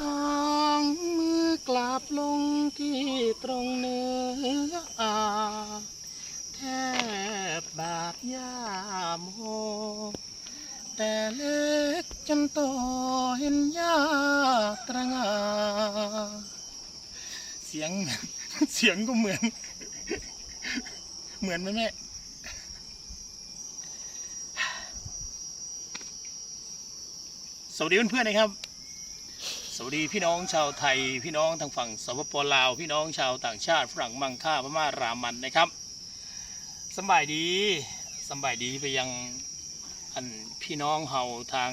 สองมือกราบลงที่ตรงเนื้ออาแทบบาทย่ามโหแต่เล็กจนโตเห็นยาตรงาเสียงเสียงก็เหมือน เหมือนไหมแม่สวัสดีเพื่อนๆนะครับ สวัสดีพี่น้องชาวไทย พี่น้องทางฝั่งสปปลาว พี่น้องชาวต่างชาติฝรั่งมังค่าพม่ารามันนะครับสบายดีสบายดีไปยังอันพี่น้องเฮาทาง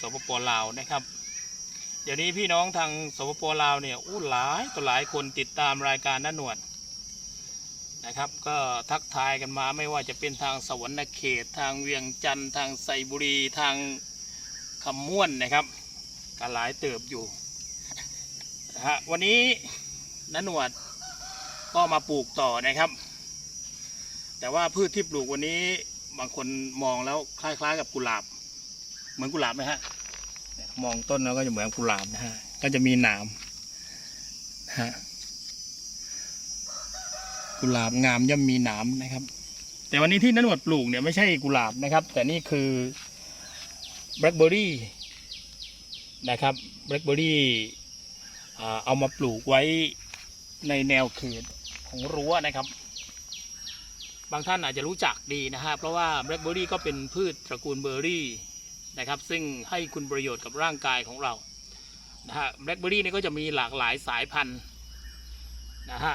สปปลาวนะครับ เดี๋ยวนี้พี่น้องทางสปปลาวเนี่ยอู้หลายต่อหลายคนติดตามรายการน้าหนวดนะครับ ก็ทักทายกันมาไม่ว่าจะเป็นทางสวรรณเขต ทางเวียงจันทร์ทางไซบุรีทางคำม่วนนะครับ ก็หลายเติบอยู่นะฮะวันนี้น้าหนวดก็มาปลูกต่อนะครับ แต่ว่าพืชที่ปลูกวันนี้บางคนมองแล้วคล้ายๆ กับกุหลาบ เหมือนกุหลาบไหมฮะมองต้นแล้วก็จะเหมือนกุหลาบนะฮะก็จะมีหนามนะฮะกุหลาบงามย่อมมีหนามนะครับ แต่วันนี้ที่นันหนวดปลูกเนี่ยไม่ใช่กุหลาบนะครับ แต่นี่คือแบล็คเบอร์รี่ นะครับแบล็คเบอร์รี่เอามาปลูกไว้ในแนวเขตของรั้วนะครับ บางท่านอาจจะรู้จักดีนะฮะเพราะว่าแบล็คเบอร์รี่ก็เป็นพืชตระกูลเบอร์รี่นะครับ ซึ่งให้คุณประโยชน์กับร่างกายของเรานะฮะแบล็คเบอรี่นี่ก็จะมีหลากหลายสายพันธุ์นะฮะ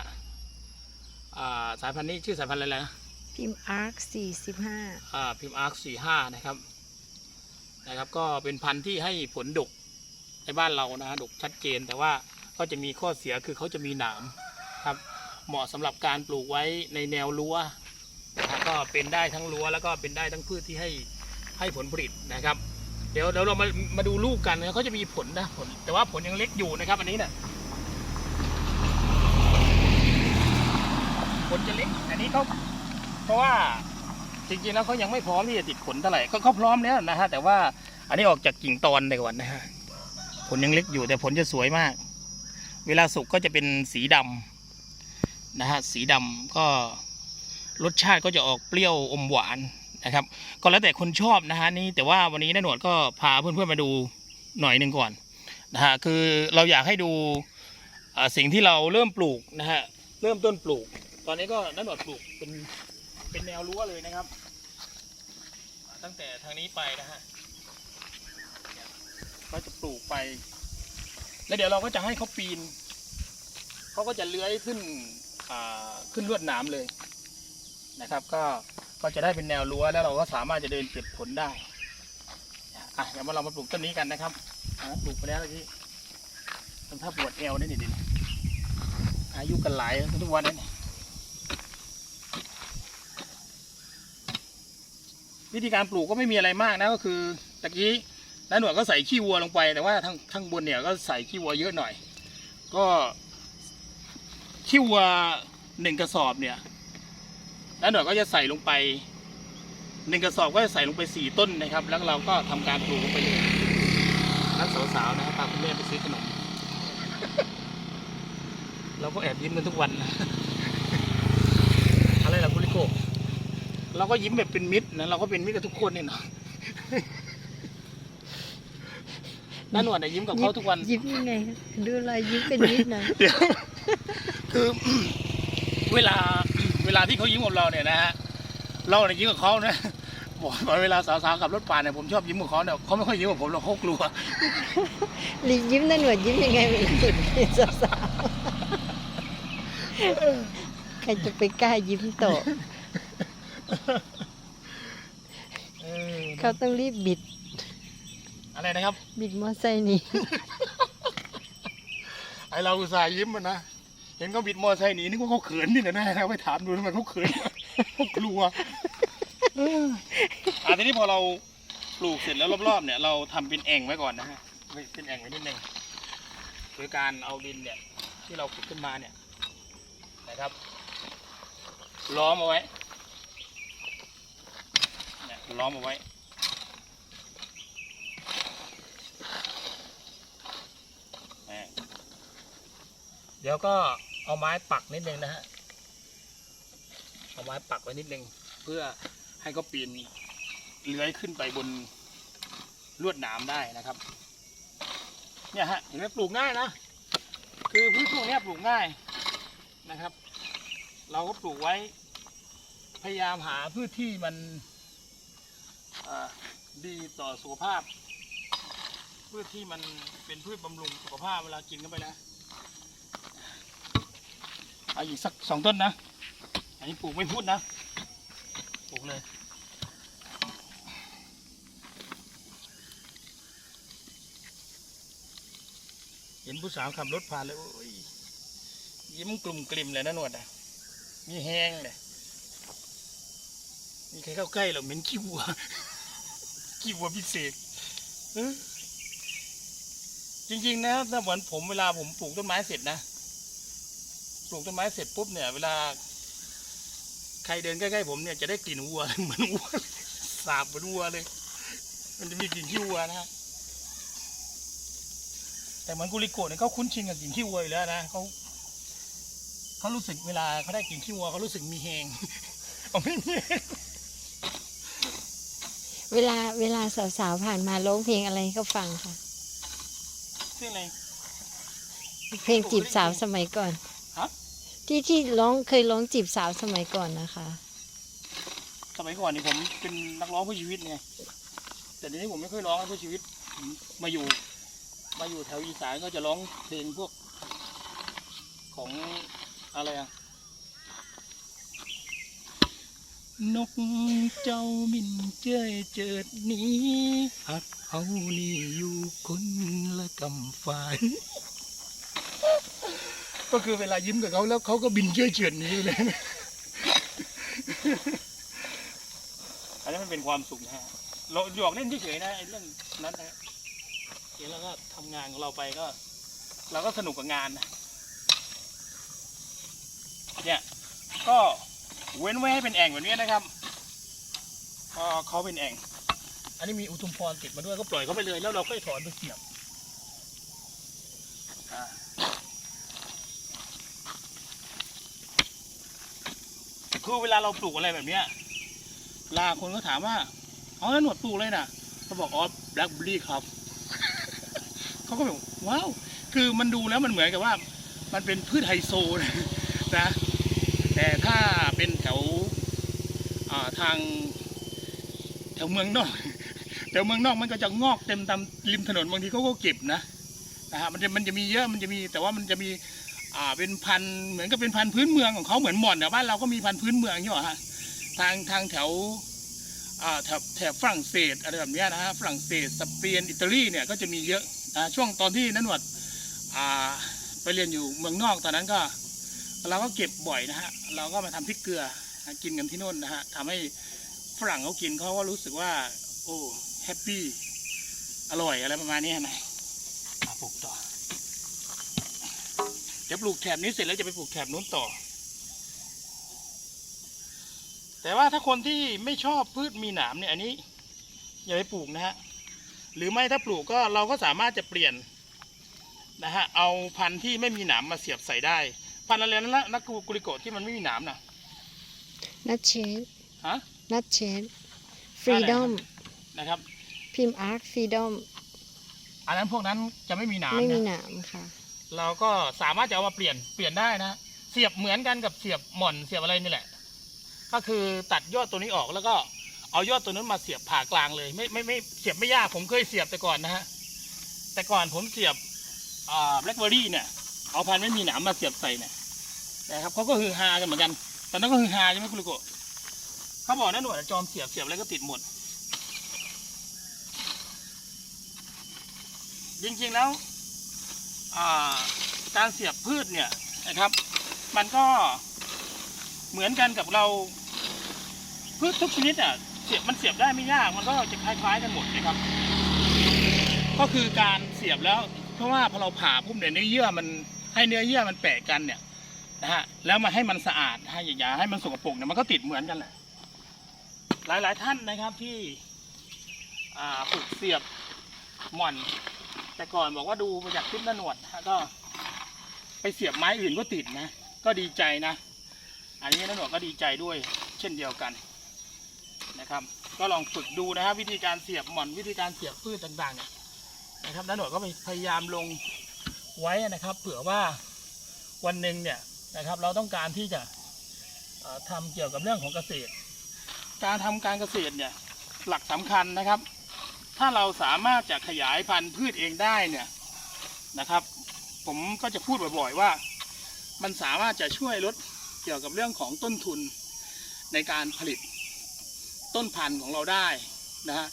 อ่าสายพันธุ์นี้ชื่อสายพันธุ์อะไรนะพิมพ์อาร์คสี่สิบห้าอ่าพิมพ์อาร์คสี่ห้านะครับนะครับ ก็เป็นพันธุ์ที่ให้ผลดก ในบ้านเรานะฮะดกชัดเจนแต่ว่าก็จะมีข้อเสียคือเขาจะมีหนามครับ เหมาะสำหรับการปลูกไว้ในแนวรั้วก็เป็นได้ทั้งรั้วแล้วก็เป็นได้ทั้งพืชที่ให้ให้ผลผลิตนะครับ เดี๋ยวเดี๋ยวเรามามาดูลูกกันนะเขาจะมีผลนะผลแต่ว่าผลยังเล็กอยู่นะครับ อันนี้เนี่ยผลจะเล็กอันนี้เขาเพราะว่าจริงๆแล้วเขายังไม่พร้อมที่จะติดผลเท่าไหร่ก็เขาพร้อมแล้วนะฮะแต่ว่าอันนี้ออกจากกิ่งตอนในก่อนนะฮะ ผลยังเล็กอยู่แต่ผลจะสวยมาก เวลาสุกก็จะเป็นสีดำนะฮะสีดำก็รสชาติก็จะออกเปรี้ยวอมหวานนะครับ ก็แล้วแต่คนชอบนะฮะนี่แต่ว่าวันนี้น้าหนวดก็พาเพื่อนๆมาดูหน่อยหนึ่งก่อนนะฮะคือเราอยากให้ดูสิ่งที่เราเริ่มปลูกนะฮะเริ่มต้นปลูก ตอนนี้ก็น้าหนวดปลูกเป็นเป็นแนวรั้วเลยนะครับ ตั้งแต่ทางนี้ไปนะฮะ ก็จะปลูกไป แล้วเดี๋ยวเราก็จะให้เขาปีนเขาก็จะเลื้อยขึ้นขึ้นลวดหนามเลยนะครับ ก็ก็จะได้เป็นแนวรั้วแล้วเราก็สามารถจะเดินเก็บผลได้อะเดี๋ยวมาเรามาปลูกต้นนี้กันนะครับปลูกไปแล้วเมื่อกี้ทำท่าปวดเอวนี่นี่นี่อายุกันหลายทุกวันนี้วิธีการปลูกก็ไม่มีอะไรมากนะก็คือตะกี้ น้าหนวดก็ใส่ขี้วัวลงไป แต่ว่าทั้งทั้งบนเนี่ยก็ใส่ขี้วัวเยอะหน่อย ก็ขี้วัวหนึ่งกระสอบเนี่ยแล้วหน่อยก็จะใส่ลงไปหนึ่งกระสอบก็จะใส่ลงไปสี่ต้นนะครับ แล้วเราก็ทำการปลูกลงไปเลยนักสาวๆนะครับพาคุณแม่ไปซื้อขนม เราก็แอบยิ้มกันทุกวันนะอะไรล่ะคุณลิโกเราก็ยิ้มแบบเป็นมิตรนะเราก็เป็นมิตรกับทุกคนเนี่เนาะ น้าหนวดเนี่ยยิ้มกับเขาทุกวัน ยิ้มยังไงดูรอยยิ้มเป็นนิดหน่อยเดี๋ยว คือ เวลาเวลาที่เขายิ้มกับเราเนี่ยนะฮะเราเนี่ยยิ้มกับเขานะบอกว่าเวลาสาวๆขับรถผ่านเนี่ยผมชอบยิ้มกับเขาเนี่ยเขาไม่ค่อยยิ้มกับผมหรอกเขากลัวลิยิ้มนั่นหนวดยิ้มยังไงเวลาเห็นสาวๆใครจะไปกล้ายิ้มโตะเออเขาต้องรีบบิด อะไรนะครับ บิดมอไซค์หนี้ไอเราอุตส่าห์ยิ้มมันนะ เห็นเขาบิดมอเตอร์ไซค์หนีนึกว่าเขาเขินนี่นะนะไปถามดูทำไมเขาเขิน เขากลัวเอออะทีนี้พอเราปลูกเสร็จแล้วรอบๆเนี่ยเราทำเป็นแอ่งไว้ก่อนนะฮะเป็นแอ่งไว้นิดนึงโดยการเอาดินเนี่ย ที่เราขุดขึ้นมาเนี่ยนะครับ ล้อมเอาไว้เนี่ยล้อมเอาไว้ เดี๋ยวก็เอาไม้ปักนิดนึงนะฮะ เอาไม้ปักไว้นิดนึงเพื่อให้เขาปีนเลื้อยขึ้นไปบนลวดหนามได้นะครับ เนี่ยฮะเห็นไหมปลูกง่ายนะ คือพืชพวกนี้ปลูกง่ายนะครับ เราก็ปลูกไว้ พยายามหาพืชที่มันดีต่อสุขภาพ พืชที่มันเป็นพืชบำรุงสุขภาพเวลากินเข้าไปนะ เอาอีกสักสองต้นนะ อันนี้ปลูกไม่พูดนะ ปลูกเลยเห็นผู้สาวขับรถผ่านเลยโอ้ยยิ้มกลุ่มกลิ่มเลยนะหนวดอะ มีแห้งเลยมีใครเข้าใกล้หรอเหม็นขี้วัว ขี้วัวพิเศษจริงๆนะถ้าเหมือนผมเวลาผมปลูกต้นไม้เสร็จนะ ปลูกต้นไม้เสร็จปุ๊บเนี่ย เวลา ใครเดินใกล้ๆผมเนี่ยจะได้กลิ่นวัว เหมือนวัวสาบเหมือนวัวเลย มันจะมีกลิ่นขี้วัวนะฮะแต่เหมือนกุลิโกะเนี่ยเขาคุ้นชินกับกลิ่นขี้วัวอยู่แล้วนะเขาเขารู้สึกเวลาเขาได้กลิ่นขี้วัวเขารู้สึกมีแหงเอาไม่มีแฮงเวลาเวลาสาวๆผ่านมาร้องเพลงอะไรให้เขาฟังค่ะ ชื่ออะไร เพลงจีบสาวสมัยก่อนฮะ ที่ที่ร้องเคยร้องจีบสาวสมัยก่อนนะคะ สมัยก่อนนี่ผมเป็นนักร้องเพื่อชีวิตไงแต่เดี๋ยวนี้ผมไม่ค่อยร้องเพื่อชีวิตผมมาอยู่ มาอยู่แถวอีสานก็จะร้องเพลงพวก ของอะไรอะนกเจ้าบินเจ้ยเจิดหนี้หักเอานี่อยู่คนละกำฝ่าย ก็คือเวลายิ้มกับเขาแล้วเขาก็บินเจ้ยเจิดหนี้เลย อันนี้มันเป็นความสุขนะฮะเราหยอกเล่นเฉยๆนะไอ้เรื่องนั้นนะเดี๋ยวเราก็ทำงานของเราไปก็เราก็สนุกกับงานนะเนี่ยก็เว้นไว้ให้เป็นแอ่งแบบนี้นะครับก็เขาเป็นแอ่ง อันนี้มีอุทุมพรติดมาด้วยก็ปล่อยเขาไปเลย แล้วเราค่อยถอนไปเสียบอ่า คือเวลาเราปลูกอะไรแบบเนี้ยลาคนก็ถามว่าเอาแล้วหนวดปลูกเลยนะเขาบอกอ๋อแบล็คเบอรี่ครับ เขาก็แบบว้าวคือมันดูแล้วมันเหมือนกับว่า มันเป็นพืชไฮโซนะนะแต่ถ้าเป็นแถวทางแถวเมืองนอกแถวเมืองนอกมันก็จะงอกเต็มตามริมถนนบางทีเขาก็เก็บนะนะฮะมันจะมันจะมีเยอะมันจะมีแต่ว่ามันจะมี อ่าเป็นพันเหมือนกับเป็นพันพื้นเมืองของเขาเหมือนหม่อนแต่บ้านเราก็มีพันพื้นเมืองอยู่อะฮะทางทางแถวอ่าแถบแถบฝรั่งเศสอะไรแบบเนี้ยนะฮะฝรั่งเศสสเปนอิตาลีเนี่ยก็จะมีเยอะนะช่วงตอนที่นันหนวดอ่าไปเรียนอยู่เมืองนอกตอนนั้นก็เราก็เก็บบ่อยนะฮะเราก็มาทำพริกเกลือกินกันที่โน่นนะฮะทำให้ฝรั่งเขากินเขาก็รู้สึกว่า โอ้แฮปปี้อร่อยอะไรประมาณนี้นะมาปลูกต่อ เดี๋ยวปลูกแถบนี้เสร็จแล้วจะไปปลูกแถบนู้นต่อ แต่ว่าถ้าคนที่ไม่ชอบพืชมีหนามเนี่ยอันนี้ อย่าไปปลูกนะฮะ หรือไม่ถ้าปลูกก็เราก็สามารถจะเปลี่ยนนะฮะเอาพันธุ์ที่ไม่มีหนามมาเสียบใส่ได้ พันธุ์อะไรนั่นละนักกุลิโกะที่มันไม่มีหนามนะนัทเชนฮะนัทเชนฟรีดอมนะครับ พิมพ์อาร์คฟรีดอมอันนั้นพวกนั้นจะไม่มีหนามไม่มีนะหนามค่ะ เราก็สามารถจะเอามาเปลี่ยนเปลี่ยนได้นะเสียบเหมือนกันกับเสียบหม่อนเสียบอะไรนี่แหละ ก็คือตัดยอดตัวนี้ออกแล้วก็เอายอดตัวนั้นมาเสียบผ่ากลางเลย ไม่ไม่ไม่เสียบไม่ยากผมเคยเสียบแต่ก่อนนะฮะแต่ก่อนผมเสียบอ่าแบล็คเบอร์รี่เนี่ยเอาพันไม่มีหนามมาเสียบใส่เนี่ยนะครับเขาก็ฮือฮากันเหมือนกันตอนนั้นก็ฮือฮาใช่ไหมคุณลูกโกเขาบอกนะหนวดจอมเสียบเสียบอะไรก็ติดหมด จริงๆแล้ว การเสียบพืชเนี่ยนะครับ มันก็เหมือนกันกับเรา พืชทุกชนิดอะเสียบมันเสียบได้ไม่ยาก มันก็จะคล้ายๆกันหมดนะครับ ก็คือการเสียบแล้ว เพราะว่าพอเราผ่าปุ๊บเนี่ยเนื้อเยื่อมันให้เนื้อเยื่อมันแปะกันเนี่ยนะฮะแล้วมาให้มันสะอาดให้อย่าให้มันสกปรกเนี่ยมันก็ติดเหมือนกันแหละหลายๆท่านนะครับที่ฝึกเสียบหม่อน แต่ก่อนบอกว่าดูมาจากคลิปน้าหนวดนะก็ ไปเสียบไม้อื่นก็ติดนะ ก็ดีใจนะ อันนี้หนันหนวดก็ดีใจด้วย เช่นเดียวกันนะครับ ก็ลองฝึกดูนะครับ วิธีการเสียบหม่อนวิธีการเสียบพืชต่างๆเนี่ยนะครับหนันหนวดก็พยายามลงไว้นะครับ เผื่อว่าวันหนึ่งเนี่ยนะครับ เราต้องการที่จะเอ่อทำเกี่ยวกับเรื่องของเกษตร การทำการเกษตรเนี่ยหลักสำคัญนะครับ ถ้าเราสามารถจะขยายพันธุ์พืชเองได้เนี่ยนะครับ ผมก็จะพูดบ่อยๆว่า มันสามารถจะช่วยลดเกี่ยวกับเรื่องของต้นทุนในการผลิตต้นพันธุ์ของเราได้นะฮะ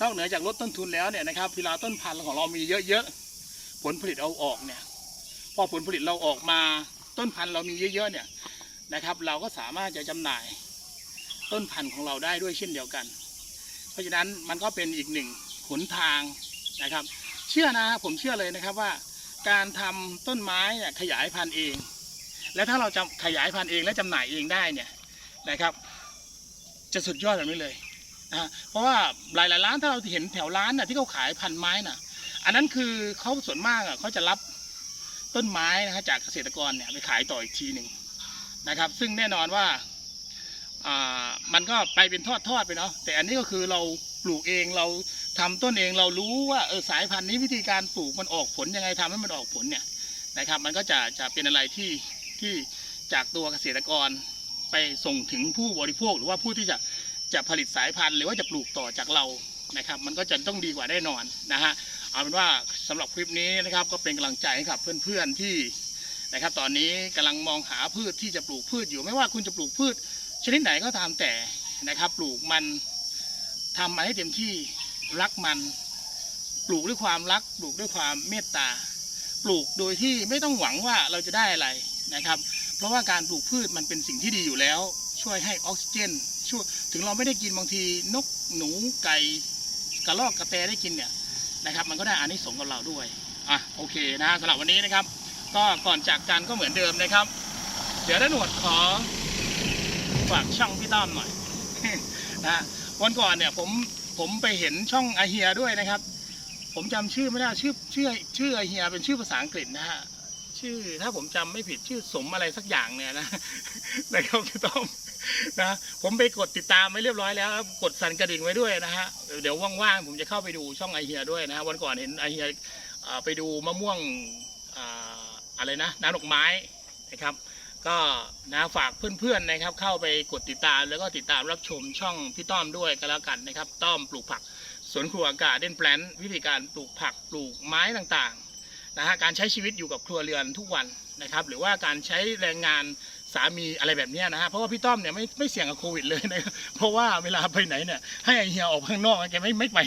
นอกเหนือจากลดต้นทุนแล้วเนี่ยนะครับเวลาต้นพันธุ์ของเรามีเยอะๆผลผลิตเอาออกเนี่ยพอผลผลิตเราออกมาต้นพันธุ์เรามีเยอะๆเนี่ยนะครับ เราก็สามารถจะจำหน่ายต้นพันธุ์ของเราได้ด้วยเช่นเดียวกัน เพราะฉะนั้นมันก็เป็นอีกหนึ่ง หนทางนะครับ เชื่อนะผมเชื่อเลยนะครับว่า การทำต้นไม้เนี่ยขยายพันธุ์เอง และถ้าเราจะขยายพันธุ์เองและจำหน่ายเองได้เนี่ยนะครับ จะสุดยอดแบบนี้เลยนะเพราะว่าหลายๆร้านถ้าเราเห็นแถวร้านน่ะที่เขาขายพันธุ์ไม้น่ะ อันนั้นคือเขาส่วนมากอะเขาจะรับต้นไม้นะฮะจากเกษตรกรเนี่ยไปขายต่ออีกทีหนึ่งนะครับ ซึ่งแน่นอนว่าอ่ามันก็ไปเป็นทอดๆไปเนาะแต่อันนี้ก็คือเราปลูกเองเรา ทำต้นเองเรารู้ว่าเออสายพันธุ์นี้วิธีการปลูกมันออกผลยังไงทำให้มันออกผลเนี่ยนะครับ มันก็จะจะเป็นอะไรที่ที่จากตัวเกษตรกรไปส่งถึงผู้บริโภค หรือว่าผู้ที่จะจะผลิตสายพันธุ์ หรือว่าจะปลูกต่อจากเรานะครับ มันก็จะต้องดีกว่าแน่นอนนะฮะเอาเป็นว่าสำหรับคลิปนี้นะครับก็เป็นกำลังใจให้กับเพื่อนๆที่นะครับ ตอนนี้กำลังมองหาพืชที่จะปลูกพืชอยู่ไม่ว่าคุณจะปลูกพืช ชนิดไหนก็ตามแต่นะครับ ปลูกมันทำมันให้เต็มที่ รักมัน ปลูกด้วยความรัก ปลูกด้วยความเมตตา ปลูกโดยที่ไม่ต้องหวังว่าเราจะได้อะไรนะครับ เพราะว่าการปลูกพืชมันเป็นสิ่งที่ดีอยู่แล้ว ช่วยให้ออกซิเจน ช่วยถึงเราไม่ได้กินบางทีนกหนูไก่กระรอกกระแตได้กินเนี่ยนะครับ มันก็ได้อานิสงส์กับเราด้วยอะโอเคนะสำหรับวันนี้นะครับ ก็ก่อนจากกันก็เหมือนเดิมนะครับ เดี๋ยวด้านหนวดขอฝากช่องพี่ต้อมหน่อยนะวันก่อนเนี่ยผม ผมไปเห็นช่องอาเฮียด้วยนะครับ ผมจำชื่อไม่ได้ชื่อชื่อชื่อไอเฮียเป็นชื่อภาษาอังกฤษนะฮะชื่อถ้าผมจำไม่ผิดชื่อสมอะไรสักอย่างเนี่ยนะนะครับพี่ต้อมนะผมไปกดติดตามไว้เรียบร้อยแล้วกดสั่นกระดิ่งไว้ด้วยนะฮะเดี๋ยวว่างๆผมจะเข้าไปดูช่องไอเฮียด้วยนะฮะวันก่อนเห็นไอเฮียไปดูมะม่วงออะไรนะน้ำดอกไม้นะครับ ก็นะฝากเพื่อนๆนะครับ เข้าไปกดติดตามแล้วก็ติดตามรับชมช่องพี่ต้อมด้วยก็แล้วกันนะครับ ต้อมปลูกผักสวนครัวอากาศเด่นแปลนวิธีการปลูกผักปลูกไม้ต่างๆนะฮะการใช้ชีวิตอยู่กับครัวเรือนทุกวันนะครับ หรือว่าการใช้แรงงานสามีอะไรแบบนี้นะฮะเพราะว่าพี่ต้อมเนี่ยไม่ไม่เสี่ยงกับโควิดเลยนะครับเพราะว่าเวลาไปไหนเนี่ยให้ไอเฮียออกข้างนอกแกไม่ไม่ไป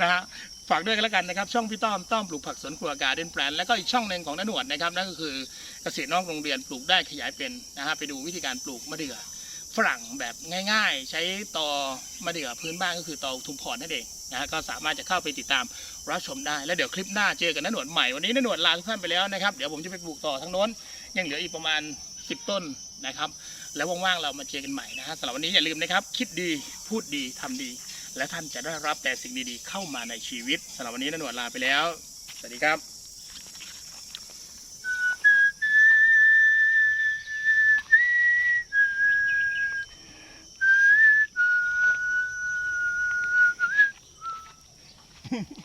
นะฮะ ฝากด้วยกันแล้วกันนะครับ ช่องพี่ต้อมต้อมปลูกผักสวนครัวการเดนแปลนแล้วก็อีกช่องหนึ่งของน้าหนวดนะครับนั่นก็คือเกษตรนอกโรงเรียนปลูกได้ขยายเป็นนะฮะไปดูวิธีการปลูกมะเดื่อฝรั่งแบบง่าย ๆ ใช้ตอมะเดื่อพื้นบ้านก็คือตอทุมพรนั่นเองนะฮะก็สามารถจะเข้าไปติดตามรับชมได้ แล้วเดี๋ยวคลิปหน้าเจอกันน้าหนวดใหม่วันนี้น้าหนวดลาทุกท่านไปแล้วนะครับเดี๋ยวผมจะไปปลูกต่อทั้งโน้น ยังเหลืออีกประมาณ 10 ต้นนะครับ แล้วว่างๆเรามาเจอกันใหม่นะฮะสำหรับวันนี้อย่าลืมนะครับ คิดดีพูดดีทำดี และท่านจะได้รับแต่สิ่งดีๆ เข้ามาในชีวิตสำหรับวันนี้นหนวดลาไปแล้ว สวัสดีครับ